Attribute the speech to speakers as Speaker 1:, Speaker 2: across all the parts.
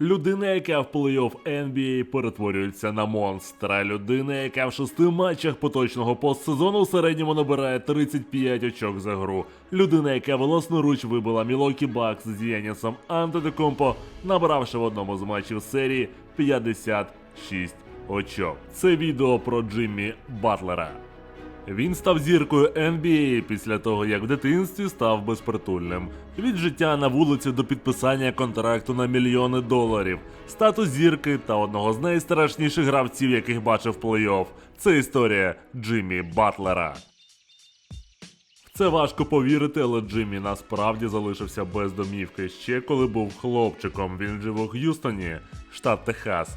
Speaker 1: Людина, яка в плей-офф NBA перетворюється на монстра. Людина, яка в шести матчах поточного постсезону в середньому набирає 35 очок за гру. Людина, яка власноруч вибила Мілокі Бакс з Янісом Антетокумпо, набравши в одному з матчів серії 56 очок. Це відео про Джиммі Батлера. Він став зіркою NBA після того, як в дитинстві став безпритульним. Від життя на вулиці до підписання контракту на мільйони доларів, статус зірки та одного з найстрашніших гравців, яких бачив плей-офф. Це історія Джиммі Батлера. Це важко повірити, але Джиммі насправді залишився без домівки ще коли був хлопчиком. Він жив у Х'юстоні, штат Техас.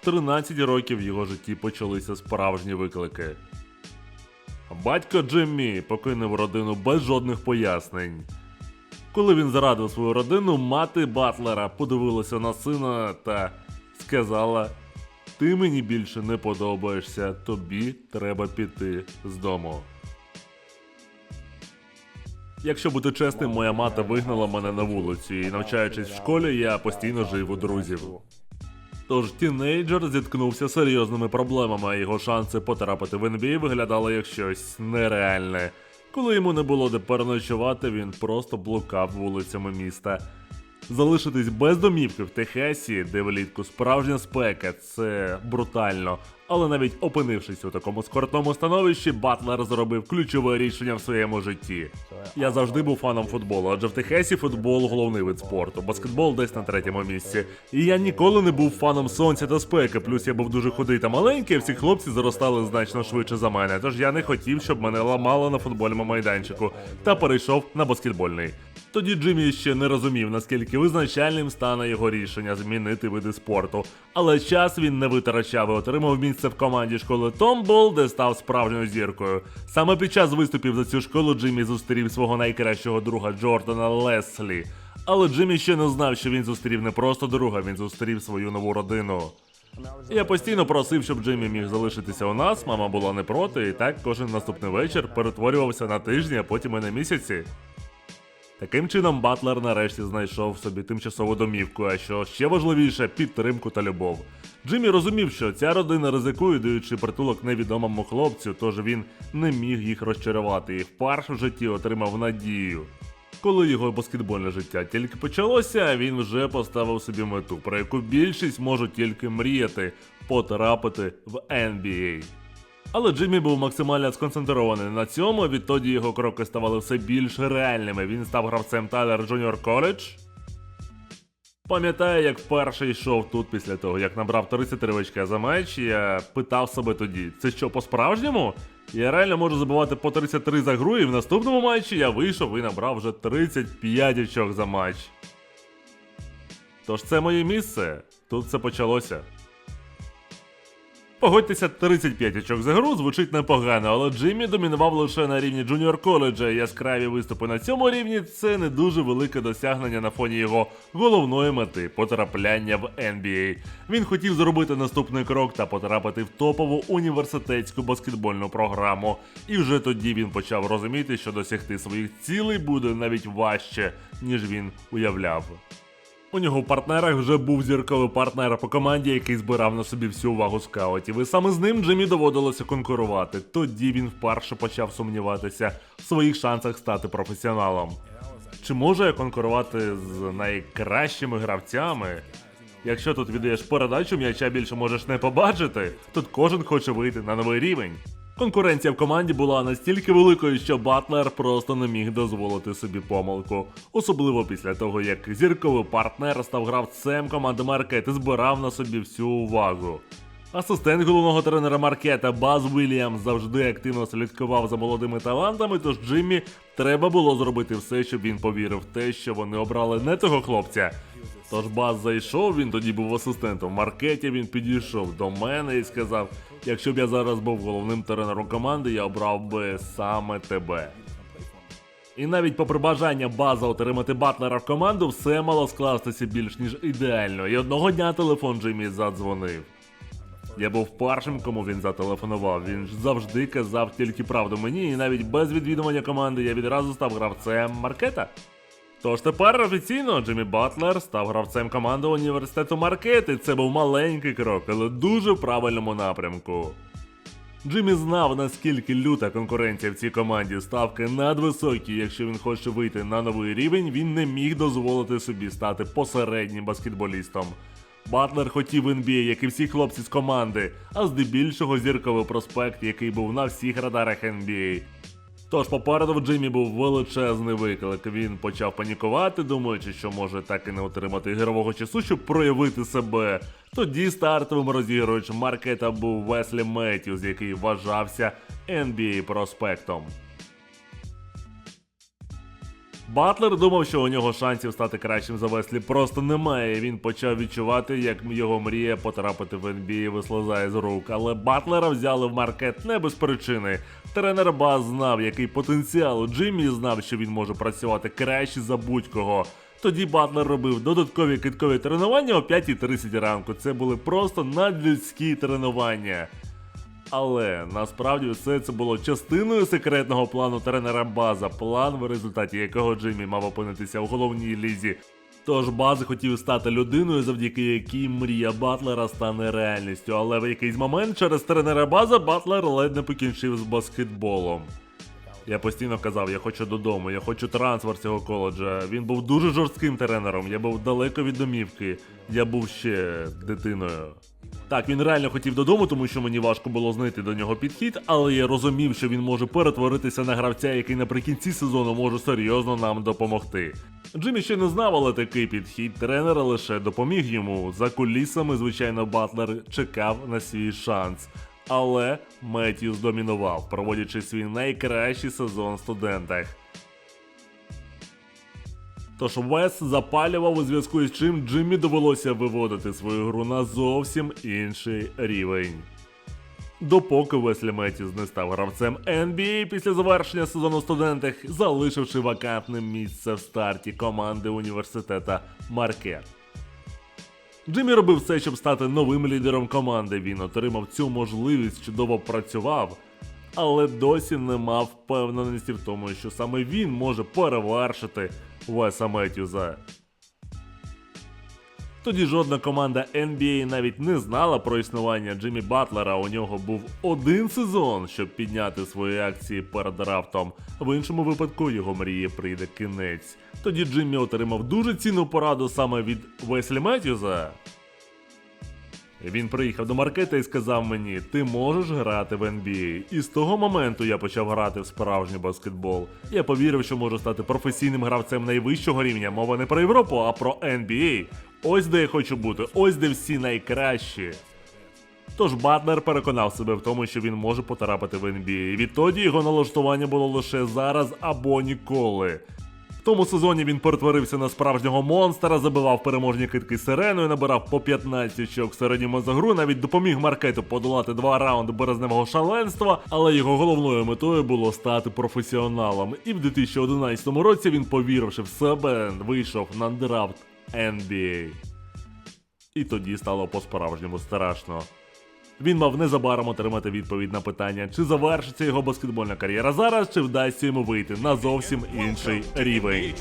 Speaker 1: В 13 років в його житті почалися справжні виклики. Батько Джиммі покинув родину без жодних пояснень. Коли він зрадив свою родину, мати Батлера подивилася на сина та сказала: Ти мені більше не подобаєшся, тобі треба піти з дому. Якщо бути чесним, моя мати вигнала мене на вулицю, і навчаючись в школі, я постійно жив у друзів. Тож тінейджер зіткнувся з серйозними проблемами, а його шанси потрапити в NBA виглядали як щось нереальне. Коли йому не було де переночувати, він просто блукав вулицями міста. Залишитись без домівки в Техасі, де влітку справжня спека, це брутально. Але навіть опинившись у такому скоротному становищі, Батлер зробив ключове рішення в своєму житті. Я завжди був фаном футболу, адже в Техасі футбол головний вид спорту, баскетбол десь на третьому місці. І я ніколи не був фаном сонця та спеки. Плюс я був дуже худий та маленький, всі хлопці заростали значно швидше за мене. Тож я не хотів, щоб мене ламало на футбольному майданчику, та перейшов на баскетбольний. Тоді Джиммі ще не розумів, наскільки визначальним стане його рішення змінити види спорту. Але час він не витрачав і отримав місце в команді школи Томбол, де став справжньою зіркою. Саме під час виступів за цю школу Джиммі зустрів свого найкращого друга Джордана Леслі. Але Джиммі ще не знав, що він зустрів не просто друга, він зустрів свою нову родину. Я постійно просив, щоб Джиммі міг залишитися у нас. Мама була не проти, і так кожен наступний вечір перетворювався на тижні, а потім і на місяці. Таким чином, Батлер нарешті знайшов собі тимчасову домівку, а що ще важливіше підтримку та любов. Джиммі розумів, що ця родина ризикує, даючи притулок невідомому хлопцю, тож він не міг їх розчарувати і вперше в житті отримав надію. Коли його баскетбольне життя тільки почалося, він вже поставив собі мету, про яку більшість можуть тільки мріяти потрапити в NBA. Але Джиммі був максимально сконцентрований на цьому, відтоді його кроки ставали все більш реальними. Він став гравцем Тайлер Джуніор Коледж. Пам'ятаю, як вперше йшов тут після того, як набрав 33 очка за матч, я питав себе тоді: це що по-справжньому? Я реально можу забивати по 33 за гру, і в наступному матчі я вийшов і набрав вже 35 очок за матч. Тож це моє місце. Тут все почалося. Погодьтеся, 35 очок за гру звучить непогано, але Джиммі домінував лише на рівні джуніор коледжа. Яскраві виступи на цьому рівні це не дуже велике досягнення на фоні його головної мети потрапляння в NBA. Він хотів зробити наступний крок та потрапити в топову університетську баскетбольну програму. І вже тоді він почав розуміти, що досягти своїх цілей буде навіть важче, ніж він уявляв. У нього в партнерах вже був зірковий партнер по команді, який збирав на собі всю увагу скаутів. І саме з ним Джиммі доводилося конкурувати. Тоді він вперше почав сумніватися в своїх шансах стати професіоналом. Чи може я конкурувати з найкращими гравцями? Якщо тут віддаєш передачу, м'яча більше можеш не побачити. Тут кожен хоче вийти на новий рівень. Конкуренція в команді була настільки великою, що Батлер просто не міг дозволити собі помилку. Особливо після того, як зірковий партнер став гравцем команди Маркет і збирав на собі всю увагу. Асистент головного тренера Маркета Баз Вільямс завжди активно слідкував за молодими талантами, тож Джиммі треба було зробити все, щоб він повірив в те, що вони обрали не того хлопця. Тож Баз зайшов, він тоді був асистентом в маркеті. Він підійшов до мене і сказав: якщо б я зараз був головним тренером команди, я обрав би саме тебе. І навіть попри бажання база отримати Батлера в команду, все мало скластися більш ніж ідеально. І одного дня телефон Джиммі задзвонив. Я був першим, кому він зателефонував. Він ж завжди казав тільки правду мені, і навіть без відвідування команди я відразу став гравцем маркета. Тож тепер офіційно Джиммі Батлер став гравцем команди університету Маркет, і це був маленький крок, але дуже в правильному напрямку. Джиммі знав, наскільки люта конкуренція в цій команді ставки надвисокі. Якщо він хоче вийти на новий рівень, він не міг дозволити собі стати посереднім баскетболістом. Батлер хотів NBA, як і всі хлопці з команди, а здебільшого зірковий проспект, який був на всіх радарах NBA. Тож попереду в Джиммі був величезний виклик. Він почав панікувати, думаючи, що може так і не отримати ігрового часу, щоб проявити себе. Тоді стартовим розігруючим маркета був Веслі Меттюз, який вважався NBA проспектом. Батлер думав, що у нього шансів стати кращим за Веслі просто немає. Він почав відчувати, як його мрія потрапити в NBA вислизає з рук. Але Батлера взяли в маркет не без причини. Тренер Баз знав, який потенціал у Джиммі, знав, що він може працювати краще за будь-кого. Тоді Батлер робив додаткові киткові тренування о 5.30 ранку. Це були просто надлюдські тренування. Але насправді все це було частиною секретного плану тренера База, план, в результаті якого Джиммі мав опинитися у головній лізі. Тож Баз хотів стати людиною, завдяки якій мрія Батлера стане реальністю. Але в якийсь момент через тренера База Батлер ледь не покінчив з баскетболом. Я постійно казав, я хочу додому, я хочу трансфер цього коледжа. Він був дуже жорстким тренером, я був далеко від домівки, я був ще дитиною. Так, він реально хотів додому, тому що мені важко було знайти до нього підхід, але я розумів, що він може перетворитися на гравця, який наприкінці сезону може серйозно нам допомогти. Джиммі ще не знав, але такий підхід тренера лише допоміг йому. За кулісами, звичайно, Батлер чекав на свій шанс. Але Меттіус домінував, проводячи свій найкращий сезон в студентах. Тож Вес запалював у зв'язку із чим Джиммі довелося виводити свою гру на зовсім інший рівень. Допоки Веслі Меттіс не став гравцем NBA після завершення сезону студентах, залишивши вакантним місце в старті команди університета Маркет. Джиммі робив все, щоб стати новим лідером команди. Він отримав цю можливість, чудово працював, але досі не мав впевненості в тому, що саме він може перевершити Веса Меттюза. Тоді жодна команда NBA навіть не знала про існування Джиммі Батлера. У нього був один сезон, щоб підняти свої акції перед драфтом. В іншому випадку його мрії прийде кінець. Тоді Джиммі отримав дуже цінну пораду саме від Веслі Меттюза. Він приїхав до маркета і сказав мені: ти можеш грати в NBA. І з того моменту я почав грати в справжній баскетбол. Я повірив, що можу стати професійним гравцем найвищого рівня. Мова не про Європу, а про NBA. Ось де я хочу бути, ось де всі найкращі. Тож Батлер переконав себе в тому, що він може потрапити в NBA. Відтоді його налаштування було лише зараз або ніколи. В тому сезоні він перетворився на справжнього монстра, забивав переможні китки сиреною, набирав по 15 очок в середньому за гру, навіть допоміг маркету подолати два раунди березневого шаленства, але його головною метою було стати професіоналом. І в 2011 році він, повіривши в себе, вийшов на драфт NBA. І тоді стало по-справжньому страшно. Він мав незабаром отримати відповідь на питання, чи завершиться його баскетбольна кар'єра зараз, чи вдасться йому вийти на зовсім інший рівень.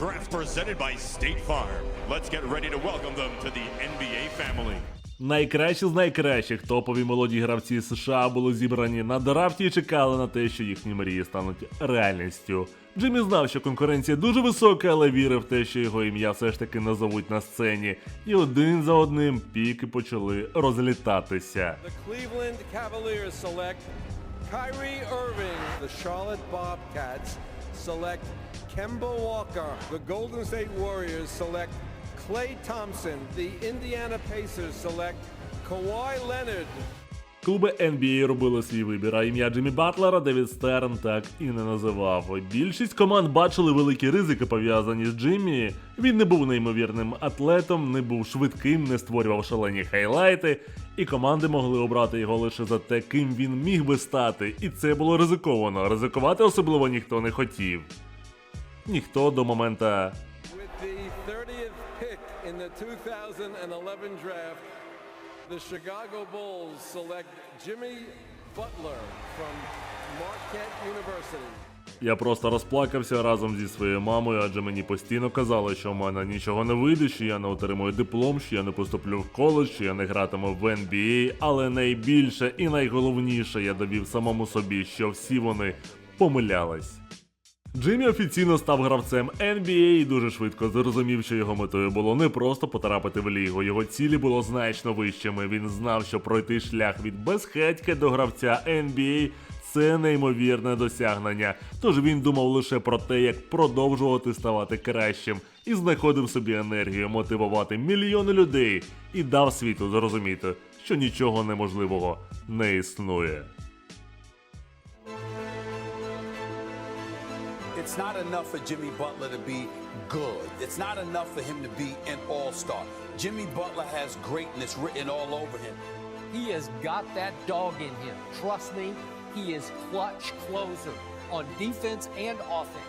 Speaker 1: Найкращі з найкращих топові молоді гравці США були зібрані на драфті і чекали на те, що їхні мрії стануть реальністю. Джиммі знав, що конкуренція дуже висока, але вірив в те, що його ім'я все ж таки назовуть на сцені. І один за одним піки почали розлітатися.
Speaker 2: Kyrie Irving. The Charlotte Bobcats select Kemba Walker. The Golden State Warriors select Clay Thompson. The Indiana Pacers select Kawhi Leonard.
Speaker 1: Клуби NBA робили свій вибір, а ім'я Джиммі Батлера Девід Стерн так і не називав. Більшість команд бачили великі ризики пов'язані з Джиммі. Він не був неймовірним атлетом, не був швидким, не створював шалені хайлайти, і команди могли обрати його лише за те, ким він міг би стати. І це було ризиковано. Ризикувати особливо ніхто не хотів. Ніхто до момента
Speaker 2: 30th pick in the 2011 draft, the Chicago Bulls select Jimmy Butler from Marquette University.
Speaker 1: Я просто розплакався разом зі своєю мамою, адже мені постійно казали, що в мене нічого не вийде, що я не отримую диплом, що я не поступлю в коледж, що я не гратиму в NBA, але найбільше і найголовніше я довів самому собі, що всі вони помилялись. Джиммі офіційно став гравцем NBA і дуже швидко зрозумів, що його метою було не просто потрапити в лігу. Його цілі було значно вищими. Він знав, що пройти шлях від безхатька до гравця NBA це неймовірне досягнення. Тож він думав лише про те, як продовжувати ставати кращим, і знаходив собі енергію мотивувати мільйони людей і дав світу зрозуміти, що нічого неможливого не існує.
Speaker 3: It's not enough for Jimmy Butler to be good. It's not enough for him to be an all star. Jimmy Butler has greatness written all over him.
Speaker 4: He has got that dog in him. Trust me, he is clutch closer on defense and offense.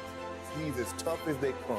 Speaker 5: He's as tough as they come.